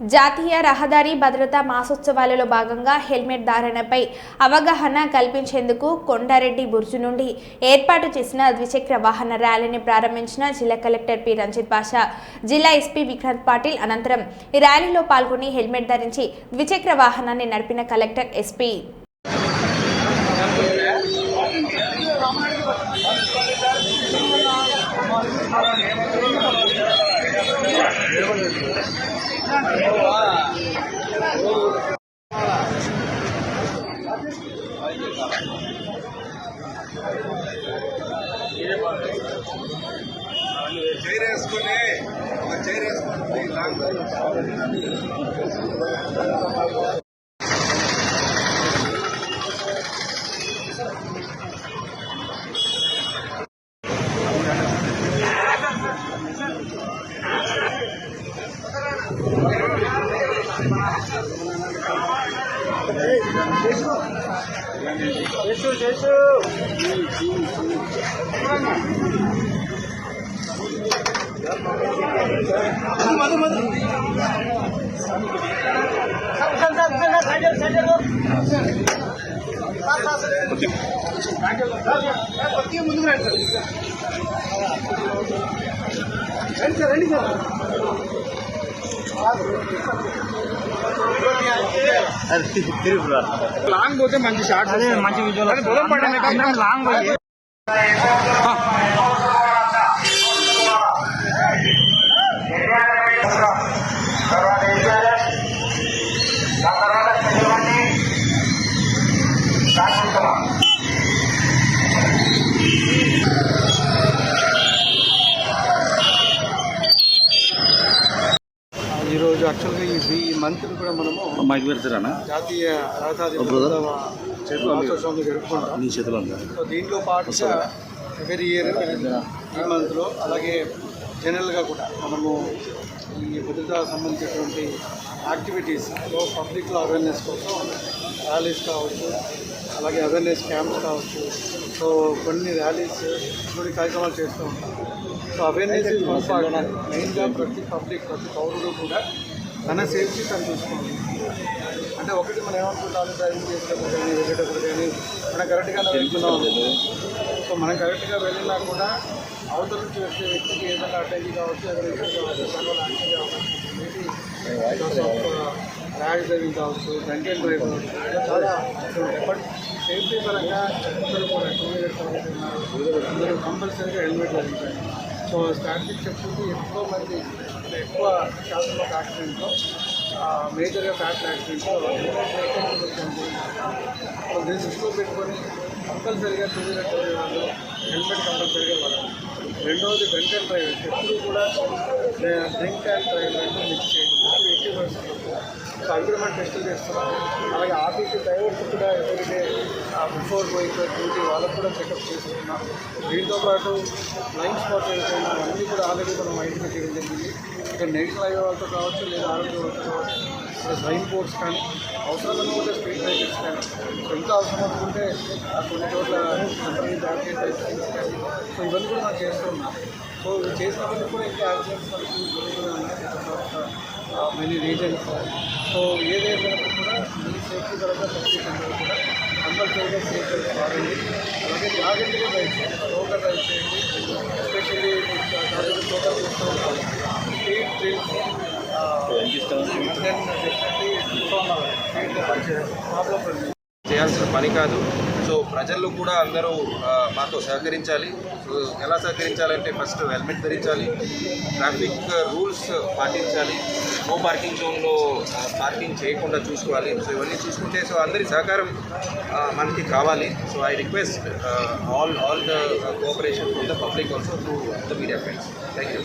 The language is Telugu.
జాతీయ రహదారి భద్రతా మాసోత్సవాలలో భాగంగా హెల్మెట్ ధారణపై అవగాహన కల్పించేందుకు కొండారెడ్డి బుర్జు నుండి ఏర్పాటు చేసిన ద్విచక్ర వాహన ర్యాలీని ప్రారంభించిన జిల్లా కలెక్టర్ పి. రంజిత్ బాషా జిల్లా ఎస్పీ విక్రాంత్ పాటిల్ అనంతరం ఈ ర్యాలీలో పాల్గొని హెల్మెట్ ధరించి ద్విచక్ర వాహనాన్ని నడిపిన కలెక్టర్ ఎస్పీ చైర్ వేసుకుని ఒక చైర్ వేసుకుని లాంగ్ ముందుకు రండి సార్ రండి సార్ రండి సార్. లాంగ్ పోతే మంచి షార్ట్ అదే మంచి విజువల్ అది పొలం పడండి లాంగ్ పోయి యాక్చువల్గా ఈ ఈ మంత్ కూడా మనము మైక్ పెడతారా జాతీయ రహదారి. భద్రతా మాసోత్సవం జరుపుకుంటాం. నీ చేతిలో సో దీంట్లో పాటుగా ఎవరి ఇయర్ ఈ మంత్లో అలాగే జనరల్గా కూడా మనము ఈ భద్రతా సంబంధించినటువంటి యాక్టివిటీస్లో పబ్లిక్లో అవేర్నెస్ కోసం ర్యాలీస్ కావచ్చు అలాగే అవేర్నెస్ క్యాంప్స్ కావచ్చు సో కొన్ని ర్యాలీస్ కొన్ని కార్యక్రమాలు చేస్తూ ఉంటాం. సో అవేర్నెస్ మెయిన్గా ప్రతి పబ్లిక్ ప్రతి పౌరుడు కూడా తన సేఫ్టీ తను చూసుకోవాలి. అంటే ఒకటి మనం ఏమనుకుంటాం డ్రైవింగ్ చేసేటప్పుడు కానీ వెళ్ళేటప్పుడు కానీ మనం కరెక్ట్గానే వెళ్తున్నాం. సో మనం కరెక్ట్గా వెళ్ళినా కూడా అవతల నుంచి వచ్చే వ్యక్తికి ఏదైనా అటెండ్ కావచ్చు ఎవరైనా కావచ్చు సర్వల్ యాక్సిడెంట్ కావచ్చు ర్యాష్ డ్రైవింగ్ కావచ్చు డ్రంక్ అండ్ డ్రైవ్ కావచ్చు చాలా బట్ సేఫ్టీ పరంగా అందరూ కూడా టూ వీలర్ అందరూ కంపల్సరీగా హెల్మెట్ ధరించాలి. సో స్టాటిస్టిక్ చెప్తుంది ఎక్కువ మంది ఎక్కువ శాతం ఒక యాక్సిడెంట్లో మేజర్గా ఫ్యాక్ట్ యాక్సిడెంట్లో దీన్ని దృష్టిలో పెట్టుకొని కంపల్సరీగా టూ వీలర్ డ్రైవ్ వాళ్ళు హెల్మెట్ కంపల్సరీగా వాడాలి. రెండవది డ్రింక్ అండ్ డ్రైవ్. ఎప్పుడు కూడా డ్రింక్ అండ్ డ్రైవ్ అంటే మిక్స్ చేయడం ఎయిటీ పర్సెంట్ సో అగ్రిమెంట్ టెస్టులు చేస్తున్నాం అలాగే ఆఫీస్ డ్రైవర్స్ కూడా ఎవరికే బిఫోర్ గోయింగ్ డ్యూటీ వాళ్ళకు కూడా చెకప్ చేస్తున్నాం. దీంతో పాటు లైన్ స్పాట్ వెళ్ళిపోయినా అన్నీ కూడా ఆల్రెడీ మనం ఐడెంటిఫై చేయడం జరిగింది. ఇక్కడ నేషనల్ హైవే వాళ్ళతో కావచ్చు లేదా ఆరోగ్య వాళ్ళతో కావచ్చు లేదా సైన్ బోర్డ్స్ కానీ అవసరం అనుకుంటే స్పీడ్ బ్రేకర్స్ కానీ ఎంత అవసరం అనుకుంటే కొన్ని చోట్ల కంపెనీ బ్యారికేడ్ లైసెన్స్ కానీ సో ఇవన్నీ కూడా మనం చేస్తున్నాం సో ఇవి చేసినప్పుడు కూడా ఇంకా యాక్సిడెంట్స్ మనకి జరుగుతున్నాయి ఉన్నాయి. మెనీ రీజన్స్ సో ఏదైనా కూడా మీ సేఫ్టీ పరంగా ప్రతి కూడా కంపల్సరీగా సేఫ్ వాడండి అలాగే జాగ్రత్తగా డ్రైవ్ చేయండి. స్లోగా డ్రైవ్ చేయండి ఎస్పెషల్లీ జాగ్రత్త ఉంటాం స్పీడ్ ప్రాబ్లం చేయాల్సిన పని కాదు. సో ప్రజలు కూడా అందరూ మాతో సహకరించాలి. సో ఎలా సహకరించాలంటే ఫస్ట్ హెల్మెట్ ధరించాలి. ట్రాఫిక్ రూల్స్ పాటించాలి. నో పార్కింగ్ జోన్లో పార్కింగ్ చేయకుండా చూసుకోవాలి. సో ఇవన్నీ చూసుకుంటే సో అందరి సహకారం మనకి కావాలి. So I request all all the cooperation from the public also to the media friends. Thank you